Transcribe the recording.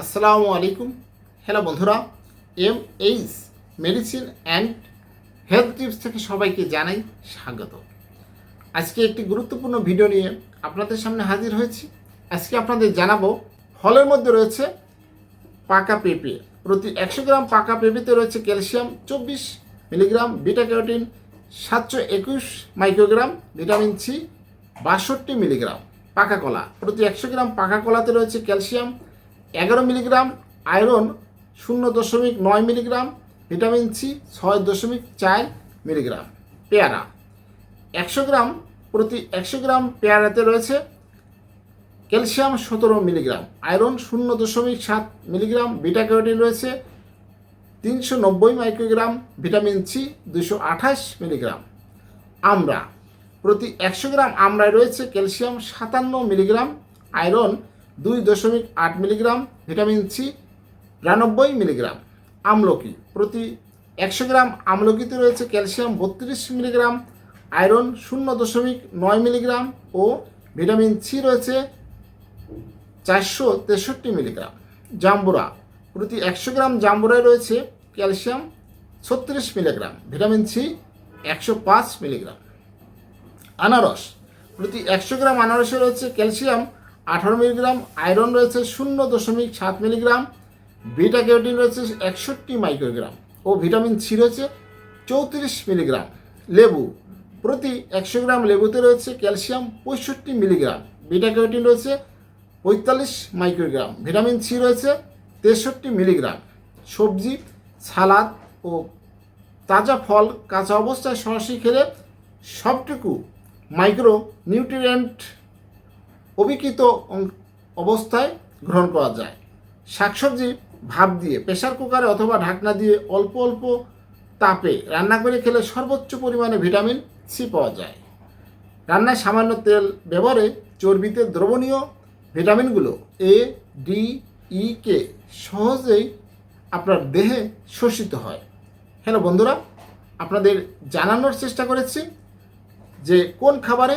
আসসালামু আলাইকুম। হ্যালো বন্ধুরা, M H medicine and health tips থেকে সবাইকে জানাই স্বাগত। আজকে একটি গুরুত্বপূর্ণ ভিডিও নিয়ে আপনাদের সামনে হাজির হয়েছি। আজকে আপনাদের জানাব, ফলের মধ্যে রয়েছে পাকা পেঁপে। প্রতি একশো গ্রাম পাকা পেঁপেতে রয়েছে ক্যালসিয়াম চব্বিশ মিলিগ্রাম বিটা ক্যারোটিন সাতশো একুশ মাইক্রোগ্রাম, ভিটামিন সি বাষট্টি মিলিগ্রাম। পাকা কলা, প্রতি একশো গ্রাম পাকা কলাতে রয়েছে ক্যালসিয়াম এগারো মিলিগ্রাম আয়রন শূন্য দশমিক নয় মিলিগ্রাম, ভিটামিন সি ছয় দশমিক চার মিলিগ্রাম, পেয়ারা। একশো গ্রাম, প্রতি একশো গ্রাম পেয়ারাতে রয়েছে ক্যালসিয়াম সতেরো মিলিগ্রাম, আয়রন শূন্য দশমিক সাত মিলিগ্রাম বিটা ক্যারোটিন রয়েছে তিনশো নব্বই মাইক্রোগ্রাম, ভিটামিন সি দুশো আঠাশ মিলিগ্রাম। আমরা, প্রতি একশো গ্রাম আমড়ায় রয়েছে ক্যালসিয়াম সাতান্ন মিলিগ্রাম, আয়রন দুই দশমিক আট মিলিগ্রাম, ভিটামিন সি বিরানব্বই মিলিগ্রাম। আমলকি, প্রতি একশো গ্রাম আমলকিতে রয়েছে ক্যালসিয়াম বত্রিশ মিলিগ্রাম, আয়রন শূন্য দশমিক নয় মিলিগ্রাম ও ভিটামিন সি রয়েছে চারশো তেষট্টি মিলিগ্রাম। জাম্বুরা, প্রতি একশো গ্রাম জাম্বুরায় রয়েছে ক্যালসিয়াম ছত্রিশ মিলিগ্রাম, ভিটামিন সি একশো পাঁচ মিলিগ্রাম। আনারস, প্রতি একশো গ্রাম আনারসে রয়েছে ক্যালসিয়াম আঠারো মিলিগ্রাম, আয়রন রয়েছে শূন্য দশমিক সাত মিলিগ্রাম, বিটা ক্যারোটিন রয়েছে একষট্টি মাইক্রোগ্রাম ও ভিটামিন সি রয়েছে চৌত্রিশ মিলিগ্রাম। লেবু, প্রতি একশো গ্রাম লেবুতে রয়েছে ক্যালসিয়াম পঁয়ষট্টি মিলিগ্রাম, বিটা ক্যারোটিন রয়েছে পঁয়তাল্লিশ মাইক্রোগ্রাম, ভিটামিন সি রয়েছে তেষট্টি মিলিগ্রাম। সবজি, সালাদ ও তাজা ফল, কাঁচা অবস্থায় সরাসরি খেলে সবটুকু মাইক্রো নিউট্রিয়েন্ট অবিকৃত অবস্থায় গ্রহণ করা যায়। শাকসবজি ভাপ দিয়ে, প্রেসার কুকারে অথবা ঢাকনা দিয়ে অল্প অল্প তাপে রান্না করে খেলে সর্বোচ্চ পরিমাণে ভিটামিন সি পাওয়া যায়। রান্নায় সামান্য তেল ব্যবহারে চর্বিতে দ্রবণীয় ভিটামিনগুলো এ ডি ই কে সহজেই আপনার দেহে শোষিত হয়। হ্যালো বন্ধুরা, আপনাদের জানানোর চেষ্টা করেছি যে কোন খাবারে